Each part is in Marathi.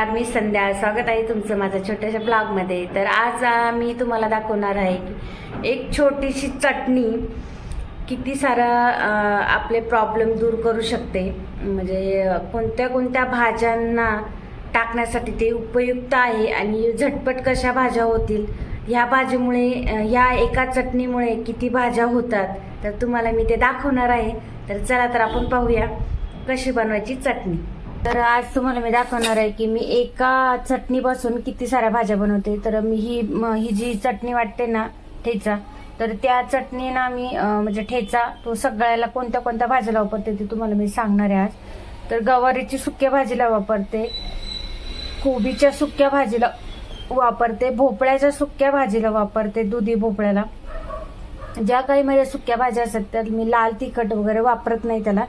नमस्कार मी संध्या. स्वागत आहे तुमचं माझ्या छोट्याशा ब्लॉगमध्ये. तर आज मी तुम्हाला दाखवणार आहे की एक छोटीशी चटणी. किती सारा आपले प्रॉब्लेम दूर करू शकते. म्हणजे कोणत्या कोणत्या भाज्यांना टाकण्यासाठी ते उपयुक्त आहे आणि झटपट कशा भाज्या होतील ह्या भाजीमुळे ह्या एका चटणीमुळे किती भाज्या होतात तर तुम्हाला मी ते दाखवणार आहे. तर चला तर आपण पाहूया कशी बनवायची चटणी. तर आज तुम्हाला मी दाखवणार आहे की मी एका चटणीपासून किती साऱ्या भाज्या बनवते. तर मी ही ही जी चटणी वाटते ना ठेचा तर त्या चटणीना मी म्हणजे ठेचा तो सगळ्याला कोणत्या कोणत्या भाज्याला वापरते ते तुम्हाला मी सांगणार आहे आज. तर गवारीची सुक्या भाजीला वापरते कोबीच्या सुक्या भाजीला वापरते. भोपळ्याच्या सुक्या भाजीला वापरते दुधी भोपळ्याला. ज्या काही माझ्या सुक्या भाज्या असतात त्यात मी लाल तिखट वगैरे वापरत नाही त्याला.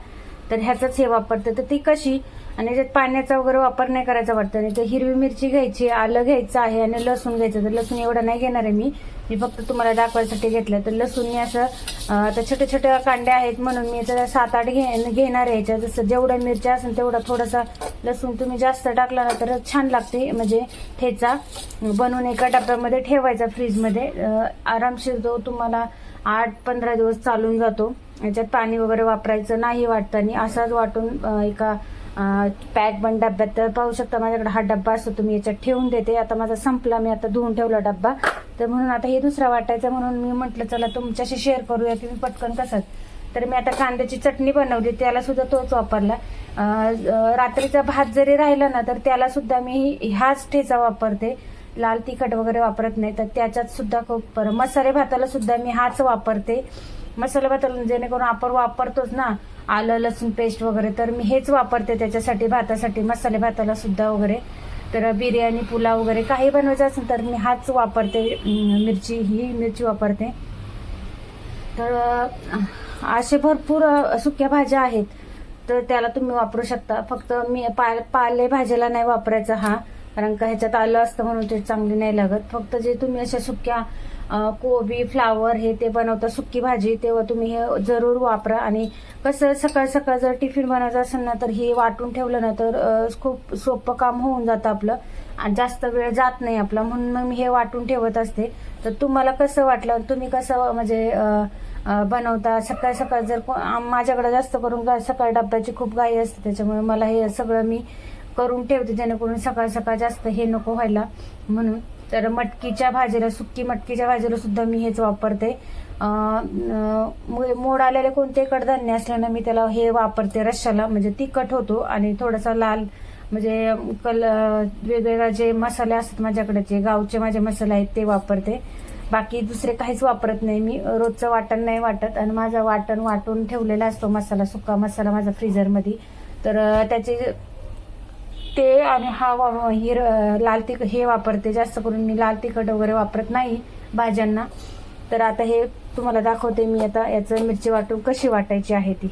तर ह्याचंच हे वापरते. तर ती कशी आणि याच्यात पाण्याचा वगैरे वापर नाही करायचा वाटतं. आणि तर हिरवी मिरची घ्यायची आलं घ्यायचं आहे आणि लसूण घ्यायचं. तर लसूण एवढं नाही घेणार आहे मी. मी फक्त तुम्हाला दाखवायसाठी घेतलं. तर लसूणने असं आता छोट्या छोट्या कांड्या आहेत म्हणून मी याच्या सात आठ घे घेणार आहे याच्यात. जसं जेवढ्या मिरच्या असेल तेवढा थोडासा लसूण तुम्ही जास्त टाकला ना तर छान लागते. म्हणजे ठेचा बनवून एका डब्यामध्ये ठेवायचा फ्रीजमध्ये. आरामशीर जो तुम्हाला आठ पंधरा दिवस चालून जातो. याच्यात पाणी वगैरे वापरायचं नाही वाटतं. आणि असाच वाटून एका पॅक पण डब्यात तर पाहू शकता माझ्याकडे हा डब्बा असतो तुम्ही याच्यात ठेवून देते. आता माझा संपला मी आता धुवून ठेवला डब्बा. तर म्हणून आता हे दुसरा वाटायचा म्हणून मी म्हटलं चला तुमच्याशी शेअर करूया तुम्ही पटकन कसं तर मी आता कांद्याची चटणी बनवली त्याला सुद्धा तोच वापरला. रात्रीचा भात जरी राहिला ना तर त्याला सुद्धा मी ह्याच ठेचा वापरते. लाल तिखट वगैरे वापरत नाही तर त्याच्यात सुद्धा खूप बरं. मसाले भाताला सुद्धा मी हाच वापरते. मसाले भाताला जेणेकरून आपण वापरतोच ना आलं लसूण पेस्ट वगैरे तर मी हेच वापरते त्याच्यासाठी भातासाठी मसाले भाताला सुद्धा वगैरे. तर बिर्याणी पुलाव वगैरे काही बनवायचं असेल तर मी हाच वापरते. मिरची ही मिरची वापरते. तर असे भरपूर सुक्या भाज्या आहेत. तर त्याला तुम्ही वापरू शकता. फक्त मी पा पालेभाज्याला नाही वापरायचा हा. कारण का ह्याच्यात आलं असतं म्हणून ते चांगली नाही लागत. फक्त जे तुम्ही अशा सुक्या कोबी फ्लावर हे ते बनवता सुकी भाजी तेव्हा तुम्ही हे जरूर वापरा. आणि कसं सकाळ सकाळ जर टिफिन बनवायचं असेल ना तर हे वाटून ठेवलं ना तर खूप सोपं काम होऊन जातं आपलं. आणि जास्त वेळ जात नाही आपला. म्हणून मग मी हे वाटून ठेवत असते. तर तुम्हाला कसं वाटलं? तुम्ही कसं म्हणजे बनवता? सकाळ सकाळ जर माझ्याकडे जास्त करून सकाळ डब्याची खूप गाई असते त्याच्यामुळे मला हे सगळं मी करून ठेवते जेणेकरून सकाळ सकाळ जास्त हे नको व्हायला. म्हणून तर मटकीच्या भाजीला सुक्की मटकीच्या भाजीला सुद्धा मी हेच वापरते. मोड आलेले कोणते कडधान्य असल्यानं मी त्याला हे वापरते रश्शाला म्हणजे तिखट होतो आणि थोडासा लाल म्हणजे कल वेगवेगळे जे मसाले असतात माझ्याकडे जे गावचे माझे मसाले आहेत ते वापरते. बाकी दुसरे काहीच वापरत नाही मी. रोजचं वाटण नाही वाटत आणि माझं वाटण वाटून ठेवलेला असतो मसाला सुका मसाला माझा फ्रीजरमध्ये. तर त्याचे ते आणि हा हिर लाल तिखट हे वापरते. जास्त करून मी लाल तिखट वगैरे वापरत नाही भाज्यांना. तर आता हे तुम्हाला दाखवते मी आता. याचं मिरची वाटून कशी वाटायची आहे ती.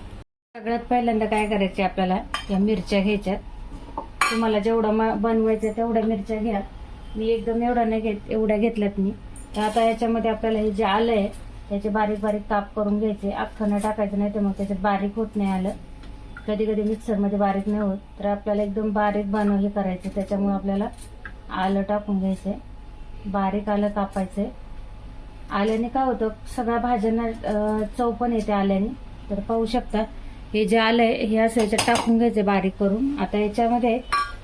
सगळ्यात पहिल्यांदा काय करायचे आपल्याला? या मिरच्या घ्यायच्यात. तुम्हाला जेवढं म- बनवायचं तेवढ्या मिरच्या घ्या. मी एकदम एवढा नाही घेत एवढ्या घेतल्यात मी. तर आता याच्यामध्ये आपल्याला हे जे आलं आहे त्याचे बारीक बारीक काप करून घ्यायचे. अख्खं टाकायचं नाही तर मग त्याच्यात बारीक होत नाही आलं. कधी कधी मिक्सरमध्ये बारीक नाही होत. तर आपल्याला एकदम बारीक बनव हे करायचं. त्याच्यामुळे आपल्याला आलं टाकून घ्यायचंय बारीक आलं कापायचंय आल्याने काय होतं सगळ्या भाज्यांना चव पण येते आल्याने. तर पाहू शकता हे जे आलं आहे हे असं याच्यात टाकून घ्यायचं बारीक करून. आता याच्यामध्ये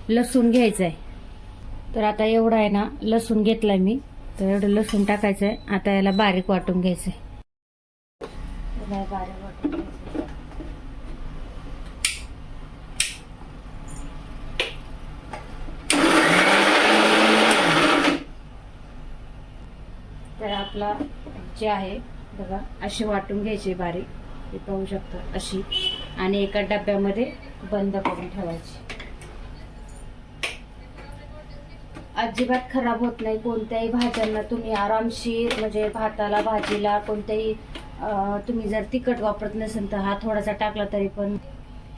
लसूण घ्यायचं आहे तर आता एवढा आहे ना लसूण घेतलाय मी. तर एवढं लसूण टाकायचं आहे आता याला बारीक वाटून घ्यायचं आहे बारीक वाटून घ्यायचं तर आपला जे आहे बघा अशी वाटून घ्यायची बारीक. हे पाहू शकता अशी. आणि एका डब्यामध्ये बंद करून ठेवायची. अजिबात खराब होत नाही. कोणत्याही भाज्यांना तुम्ही आरामशीर म्हणजे भाताला भाजीला कोणत्याही तुम्ही जर तिखट वापरत नसेल तर हा थोडासा टाकला तरी पण.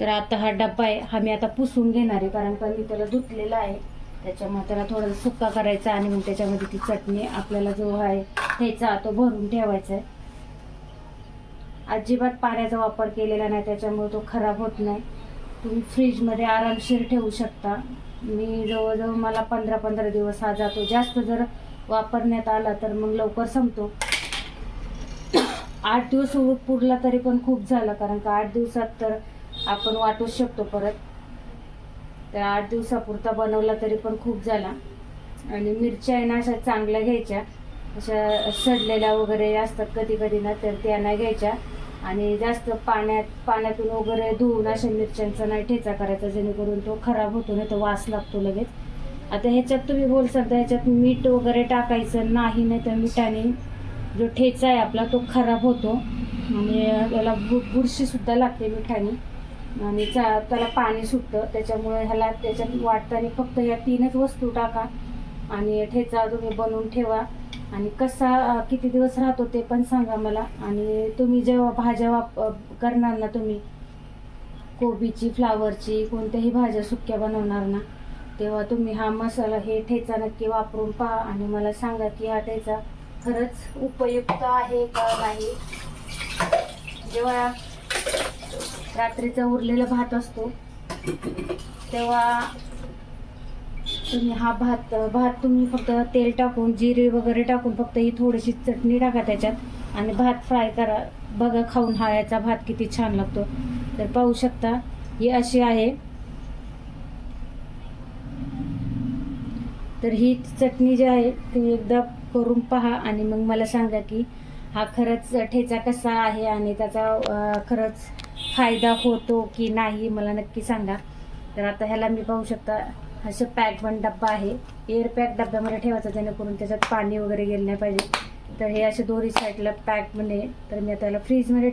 तर आता हा डब्बा आहे हा मी आता पुसून घेणार आहे कारण पण मी त्याला धुतलेला आहे. त्याच्यामुळे त्याला थोडासा सुक्का करायचा आणि मग त्याच्यामध्ये ती चटणी आपल्याला जो आहे ठेचा तो भरून ठेवायचा आहे अजिबात पाण्याचा वापर केलेला नाही त्याच्यामुळे तो खराब होत नाही. तुम्ही फ्रीजमध्ये आरामशीर ठेवू शकता. मी जवळजवळ मला पंधरा पंधरा दिवस हा जातो. जास्त जर वापरण्यात आला तर मग लवकर संपतो. आठ दिवस पुरला तरी पण खूप झालं कारण का आठ दिवसात तर आपण वाटूच शकतो परत. तर आठ दिवसापुरता बनवला तरी पण खूप झाला. आणि मिरच्या आहे ना अशा चांगल्या घ्यायच्या. अशा सडलेल्या वगैरे असतात कधी कधी ना तर त्या नाही घ्यायच्या. आणि जास्त पाण्यात पाण्यातून वगैरे धुवून अशा मिरच्यांचा नाही ठेचा करायचा जेणेकरून तो खराब होतो नाही तो वास लागतो लगेच. आता ह्याच्यात तुम्ही बोल सकता ह्याच्यात मीठ वगैरे टाकायचं नाही नाही तर मिठाने जो ठेचा आहे आपला तो खराब होतो. आणि त्याला बु बुरशीसुद्धा लागते मिठाने. आणि चा त्याला पाणी सुटतं. त्याच्यामुळे ह्याला त्याच्यात वाटताना फक्त या तीनच वस्तू टाका. आणि ठेचा तुम्ही बनवून ठेवा. आणि कसा किती दिवस राहतो ते पण सांगा मला. आणि तुम्ही जेव्हा भाज्या वाप करणार ना तुम्ही कोबीची फ्लावरची कोणत्याही भाज्या सुक्या बनवणार ना तेव्हा तुम्ही हा मसाला हे ठेचा नक्की वापरून पहा आणि मला सांगा की हा ठेचा खरंच उपयुक्त आहे का नाही. जेव्हा रात्रीचा उरलेला भात असतो तेव्हा तुम्ही हा भात भात तुम्ही फक्त तेल टाकून जिरे वगैरे टाकून फक्त ही थोडीशी चटणी टाका त्याच्यात आणि भात फ्राय करा. बघा खाऊन हा याचा भात किती छान लागतो. तर पाहू शकता ही अशी आहे. तर ही चटणी जी आहे ती एकदा करून पहा आणि मग मला सांगा की हा खरंच ठेचा कसा आहे आणि त्याचा खरंच फायदा होतो की नाही मला नक्की सांगा. तर आता ह्याला मी पाहू शकता. असं पॅक पण डब्बा आहे. एअर पॅक डब्यामध्ये ठेवायचा जेणेकरून त्याच्यात पाणी वगैरे गेलं नाही पाहिजे. तर हे असे दोन्ही साईडला पॅक म्हणजे तर मी आता याला फ्रीजमध्ये